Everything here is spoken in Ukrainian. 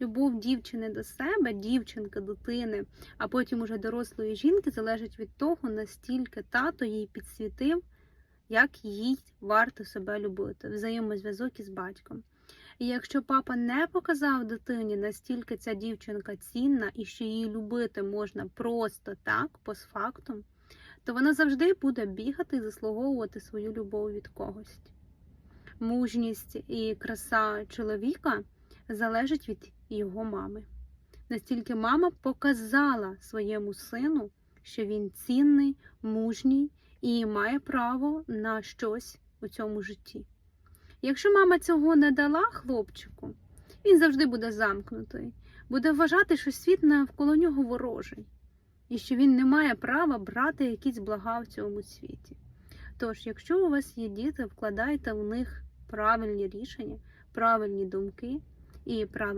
любов дівчини до себе, дівчинки, дитини, а потім уже дорослої жінки залежить від того, настільки тато їй підсвітив, як їй варто себе любити, взаємозв'язок із батьком. І якщо папа не показав дитині, настільки ця дівчинка цінна і що її любити можна просто так, постфактум, то вона завжди буде бігати і заслуговувати свою любов від когось. Мужність і краса чоловіка залежить від його мами. Настільки мама показала своєму сину, що він цінний, мужній і має право на щось у цьому житті. Якщо мама цього не дала хлопчику, він завжди буде замкнутий, буде вважати, що світ навколо нього ворожий, і що він не має права брати якісь блага в цьому світі. Тож, якщо у вас є діти, вкладайте в них правильні рішення, правильні думки і правильні.